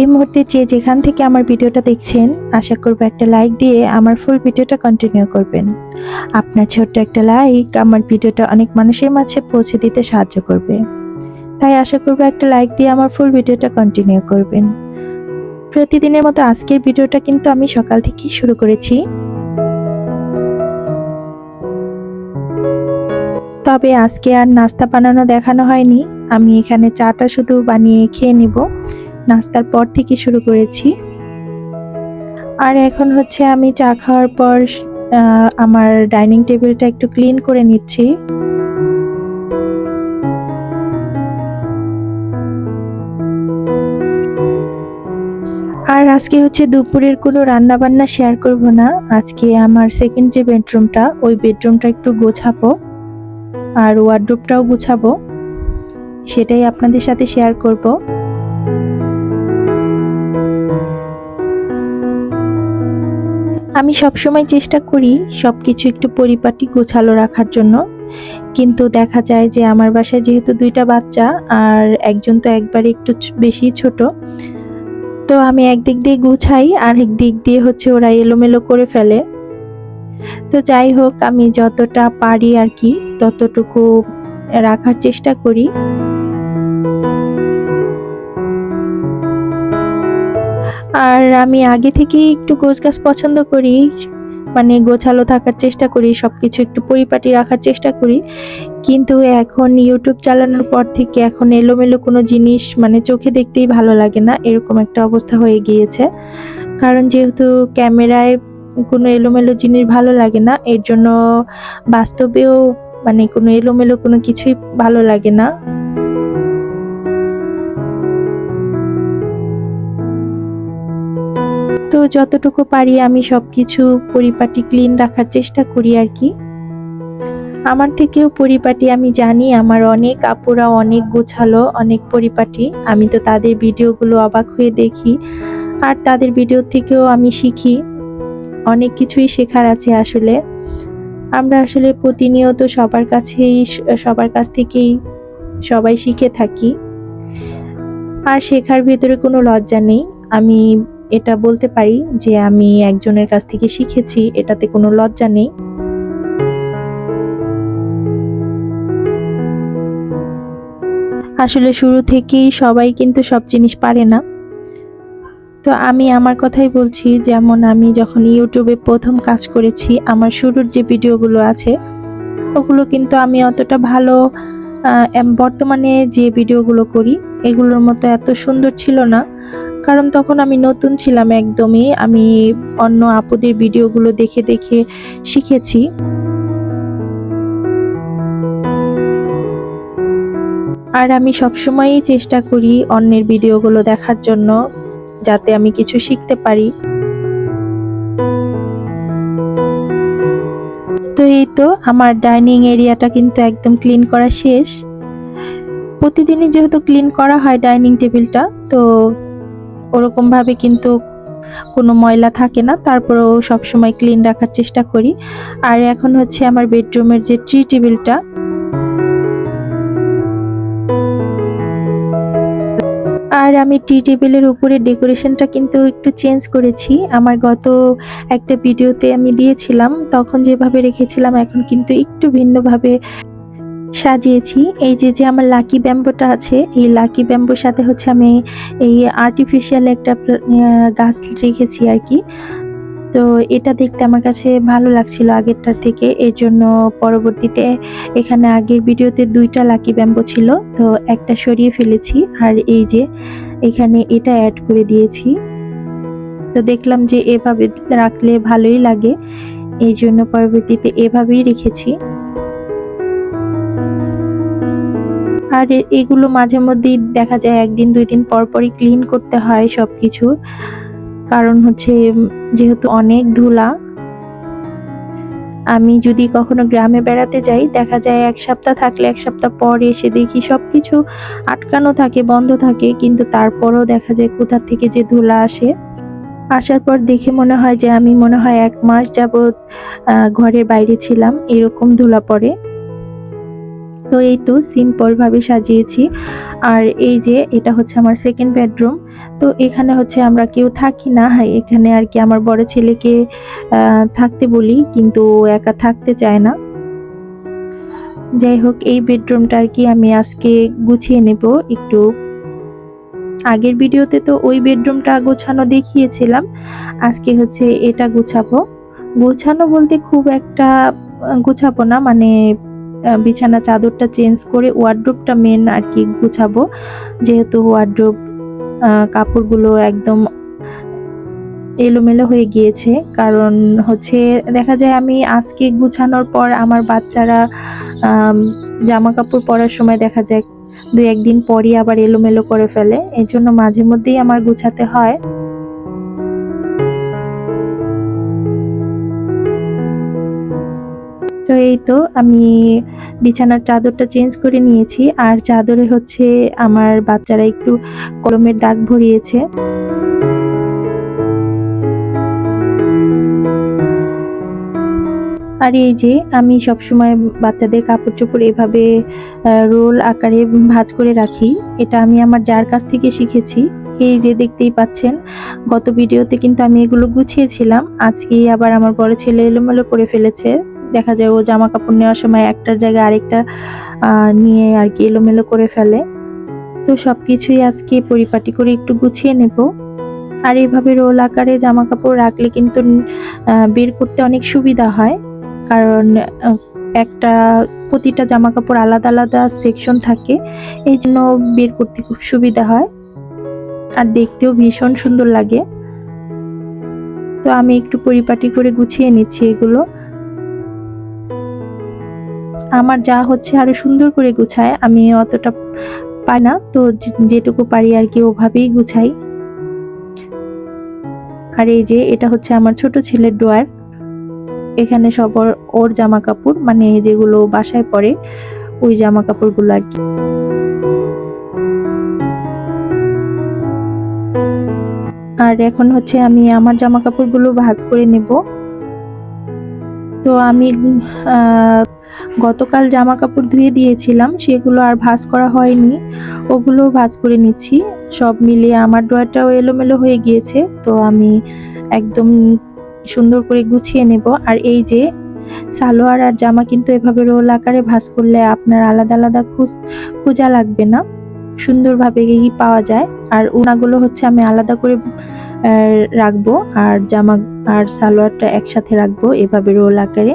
এই মুহূর্তে যে যেখান থেকে আমার ভিডিওটা দেখছেন, আশা করব একটা লাইক দিয়ে আমার ফুল ভিডিওটা কন্টিনিউ করবেন। আপনার ছোট্ট একটা লাইক আমার ভিডিওটা অনেক মানুষের মাঝে পৌঁছে দিতে সাহায্য করবে। তাই আশা করব একটা লাইক দিয়ে আমার ফুল ভিডিওটা কন্টিনিউ করবেন। প্রতিদিনের মতো আজকের ভিডিওটা কিন্তু আমি সকাল থেকেই শুরু করেছি। তবে আজকে আর নাস্তা বানানো দেখানো হয়নি। আমি এখানে চাটা শুধু বানিয়ে খেয়ে নিব। নাস্তার পর থেকে শুরু করেছি। আর এখন হচ্ছে আমি চা খাওয়ার পর আমার ডাইনিং টেবিলটা একটু ক্লিন করে নিচ্ছি। আর আজকে হচ্ছে দুপুরের কোনো রান্না বান্না শেয়ার করব না। আজকে আমার সেকেন্ড যে বেডরুমটা, ওই বেডরুমটা একটু গোছাবো আর ওয়ার্ড্রোবটাও গুছাবো। সেটাই আপনাদের সাথে শেয়ার করব। আমি সবসময় চেষ্টা করি সব কিছু একটু পরিপাটি গোছালো রাখার জন্য। কিন্তু দেখা যায় যে আমার বাসায় যেহেতু দুইটা বাচ্চা আর একজন তো একবারে একটু বেশি ছোট, তো আমি একদিক দিয়ে গুছাই আর দিক দিয়ে হচ্ছে ওরা এলোমেলো করে ফেলে। তো যাই হোক, আমি যতটা পারি আর কি ততটুকু রাখার চেষ্টা করি। আর আমি আগে থেকেই একটু গোছ গাছ পছন্দ করি মানে গোছালো থাকার চেষ্টা করি সব কিছু একটু পরিপাটি রাখার চেষ্টা করি। কিন্তু এখন ইউটিউব চালানোর পর থেকে এখন এলোমেলো কোনো জিনিস মানে চোখে দেখতেই ভালো লাগে না, এরকম একটা অবস্থা হয়ে গিয়েছে। কারণ যেহেতু ক্যামেরায় কোনো এলোমেলো জিনিস ভালো লাগে না, এর জন্য বাস্তবেও মানে কোনো এলোমেলো কোনো কিছুই ভালো লাগে না। তো যতটুকু পারি আমি সব কিছু পরিপাটি ক্লিন রাখার চেষ্টা করি আর কি। আমার থেকেও পরিপাটি আমি জানি, আমার অনেক আপুরা অনেক গোছালো, অনেক পরিপাটি। আমি তো তাদের ভিডিওগুলো অবাক হয়ে দেখি। আর তাদের ভিডিও থেকেও আমি শিখি। অনেক কিছুই শেখার আছে আসলে। আমরা আসলে প্রতিনিয়ত সবার কাছেই, সবার কাছ থেকেই সবাই শিখে থাকি। আর শেখার ভেতরে কোনো লজ্জা নেই। আমি এটা বলতে পারি যে আমি একজনের কাছ থেকে শিখেছি, এটাতে কোনো লজ্জা নেই। আসলে শুরু থেকেই সবাই কিন্তু সব জিনিস পারে না। তো আমি আমার কথাই বলছি, যেমন আমি যখন ইউটিউবে প্রথম কাজ করেছি, আমার শুরুর যে ভিডিওগুলো আছে, ওগুলো কিন্তু আমি অতটা ভালো বর্তমানে যে ভিডিওগুলো করি, এগুলোর মতো এত সুন্দর ছিল না। কারণ তখন আমি নতুন ছিলাম একদমই। আমি অন্য আপুদের ভিডিওগুলো দেখে দেখে শিখেছি। আর আমি সবসময়ই চেষ্টা করি অন্যের ভিডিওগুলো দেখার জন্য, যাতে আমি কিছু শিখতে পারি। তো এই তো আমার ডাইনিং এরিয়াটা কিন্তু একদম ক্লিন করা শেষ। প্রতিদিনই যেহেতু ক্লিন করা হয় ডাইনিং টেবিলটা, তো ওরকম ভাবে কিন্তু কোনো ময়লা থাকে না, তারপরেও সবসময় ক্লিন রাখার চেষ্টা করি। আর এখন হচ্ছে আমার বেডরুমের যে ট্রি টেবিলটা আর আমি টি টেবিলের উপরে ডেকোরেশনটা কিন্তু একটু চেঞ্জ করেছি। আমার গত একটা ভিডিওতে আমি দিয়েছিলাম, তখন যেভাবে রেখেছিলাম, এখন কিন্তু একটু ভিন্নভাবে সাজিয়েছি। এই যে যে আমার লাকি ব্যাম্বোটা আছে, এই লাকি ব্যাম্বোর সাথে হচ্ছে আমি এই আর্টিফিশিয়াল একটা গাছ রেখেছি আর কি। তো এটা দেখতে আমার কাছে ভালো লাগছিল আগেরটার থেকে। এর জন্য পরবর্তীতে এখানে আগের ভিডিওতে দুইটা লাকি ব্যাম্বো ছিল, তো একটা সরিয়ে ফেলেছি। আর এই যে, এখানে এটা অ্যাড করে দিয়েছি। তো দেখলাম যে এভাবে রাখলে ভালোই লাগে। এই জন্য পরবর্তীতে এভাবেই রেখেছি। আর এগুলো মাঝে মধ্যেই দেখা যায়, একদিন, দুই দিন পর পরই ক্লিন করতে হয় সব কিছু কারণ হচ্ছে যেহেতু অনেক ধুলা, আমি যদি কখনো গ্রামে বেড়াতে যাই, দেখা যায় এক সপ্তাহ থাকলে, এক সপ্তাহ পর এসে দেখি সব কিছু আটকানো থাকে, বন্ধ থাকে, কিন্তু তারপরও দেখা যায় কোথা থেকে যে ধুলা আসে। আসার পর দেখে মনে হয় যে, আমি মনে হয় এক মাস যাবৎ ঘরের বাইরে ছিলাম, এরকম ধুলা পড়ে। তো এই তো সিম্পল ভাবে সাজিয়েছি। আর এই যে এটা হচ্ছে আমার সেকেন্ড বেডরুম তো এখানে হচ্ছে আমরা কেউ থাকি না। এখানে আর কি আমার বড় ছেলেকে থাকতে বলি, কিন্তু একা থাকতে চায় না। যাই হোক এই বেডরুমটা আর কি আমি আজকে গুছিয়ে নেব একটু। আগের ভিডিওতে তো ওই বেডরুমটা গোছানো দেখিয়েছিলাম। আজকে হচ্ছে এটা গুছাবো। গোছানো বলতে খুব একটা গুছাবো না মানে বিছানা চাদরটা চেঞ্জ করে ওয়ার্ড্রোবটা মেন আর কি গুছাবো। যেহেতু ওয়ার্ড্রোব কাপড়গুলো একদম এলোমেলো হয়ে গিয়েছে। কারণ হচ্ছে দেখা যায় আমি আজকে গুছানোর পর আমার বাচ্চারা জামা কাপড় পরার সময় দেখা যায় দু একদিন পরই আবার এলোমেলো করে ফেলে। এই জন্য মাঝে মধ্যেই আমার গুছাতে হয়। এই তো, আমি বিছানার চাদরটা চেঞ্জ করে নিয়েছি। আর চাদরে হচ্ছে আমার বাচ্চারা একটু কলমের দাগ ভরিয়েছে। আর এই যে, আমি সবসময় বাচ্চাদের কাপড় চোপড় এভাবে রোল আকারে ভাঁজ করে রাখি। এটা আমি আমার যার কাছ থেকে শিখেছি। এই যে দেখতেই পাচ্ছেন, গত ভিডিওতে কিন্তু আমি এগুলো গুছিয়েছিলাম। আজকে আবার আমার বড় ছেলে এলোমেলো করে ফেলেছে। দেখা যায় ও জামা কাপড় নেওয়ার সময় একটার জায়গায় আরেকটা নিয়ে আর কি এলোমেলো করে ফেলে। তো সব কিছুই আজকে পরিপাটি করে একটু গুছিয়ে নেব। আর এইভাবে রোল আকারে জামা কাপড় রাখলে কিন্তু বের করতে অনেক সুবিধা হয়। কারণ একটা, প্রতিটা জামা কাপড় আলাদা আলাদা সেকশন থাকে। এই জন্য বের করতে খুব সুবিধা হয়। আর দেখতেও ভীষণ সুন্দর লাগে। তো আমি একটু পরিপাটি করে গুছিয়ে নিচ্ছি এগুলো। আমার যা হচ্ছে আরও সুন্দর করে গুছায়, আমি অতটা পাই না, তো যেটুকু পারি আর কি ওভাবেই গুছাই। আর এই যে, এটা হচ্ছে আমার ছোট ছেলের ডোয়ার এখানে সব ওর জামা কাপড় মানে যেগুলো বাসায় পরে, ওই জামা কাপড়গুলো আর কি। আর এখন হচ্ছে আমি আমার জামা কাপড়গুলো ভাজ করে নেব। তো আমি গতকাল জামা কাপড় ধুয়ে দিয়েছিলাম, সেগুলো আর ভাঁজ করা হয়নি। ওগুলো ভাঁজ করে নিচ্ছি। সব মিলিয়ে আমার ড্রয়ারটাও এলোমেলো হয়ে গিয়েছে, তো আমি একদম সুন্দর করে গুছিয়ে নেব। আর এই যে সালোয়ার আর জামা কিন্তু এভাবে রোল আকারে ভাঁজ করলে আপনার আলাদা আলাদা খুঁজ, খোঁজা লাগবে না। সুন্দরভাবেই পাওয়া যায়। আর ওনাগুলো হচ্ছে আমি আলাদা করে রাখব আর জামা আর সালোয়ারটা একসাথে রাখব এভাবে রোল আকারে।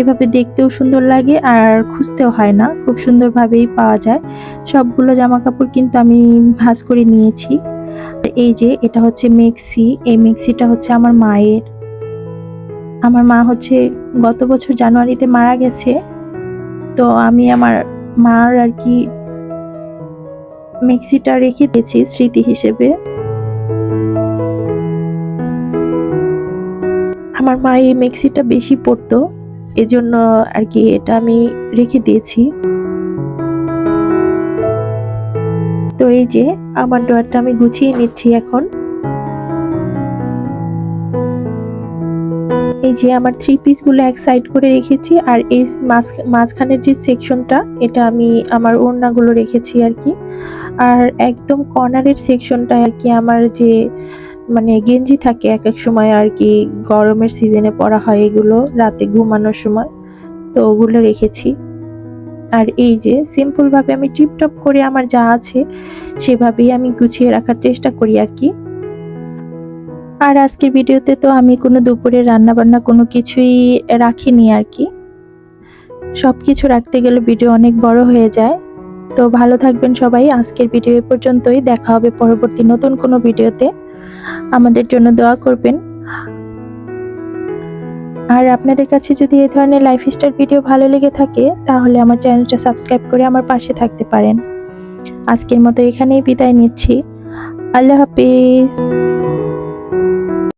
এভাবে দেখতেও সুন্দর লাগে আর খুঁজতেও হয় না, খুব সুন্দরভাবেই পাওয়া যায়। সবগুলো জামা কাপড় কিন্তু আমি ভাঁজ করে নিয়েছি। এই যে এটা হচ্ছে মেক্সি, এই মেক্সিটা হচ্ছে আমার মায়ের। আমার মা হচ্ছে গত বছর জানুয়ারিতে মারা গেছে, তো আমি আমার মার আর কি মেক্সিটা রেখে দিয়েছি স্মৃতি হিসেবে। আমার মা এই মেক্সিটা বেশি পরতো, এজন্য আর কি এটা আমি রেখে দিয়েছি। তো এই যে আমার ডোয়ারটা আমি গুছিয়ে নিচ্ছি এখন। এই যে আমার থ্রি পিসগুলো এক সাইড করে রেখেছি, আর এই মাঝ- মাঝখানের যে সেকশনটা এটা আমি আমার ওড়নাগুলো রেখেছি আর কি। আর একদম কর্নারের সেকশনটা আর কি আমার যে মানে গেঞ্জি থাকে এক এক সময় আর কি, গরমের সিজনে পরা হয় এগুলো, রাতে ঘুমানোর সময়। তো ওগুলো রেখেছি। আর এই যে সিম্পল ভাবে আমি টিপটপ করে আমার যা আছে, সেভাবেই আমি গুছিয়ে রাখার চেষ্টা করি আর কি। আর আজকের ভিডিওতে তো আমি কোনো দুপুরে রান্না বান্না কোনো কিছুই রাখিনি আর কি। সব কিছু রাখতে গেলে ভিডিও অনেক বড় হয়ে যায়। তো ভালো থাকবেন সবাই। আজকের ভিডিও এ পর্যন্তই। দেখা হবে পরবর্তী নতুন কোনো ভিডিওতে। আমাদের জন্য দোয়া করবেন। আর আপনাদের কাছে যদি এই ধরনের লাইফ স্টাইল ভিডিও ভালো লেগে থাকে, তাহলে আমার চ্যানেলটা সাবস্ক্রাইব করে আমার পাশে থাকতে পারেন। আজকের মতো এখানেই বিদায় নিচ্ছি। আল্লাহ হাফিজ।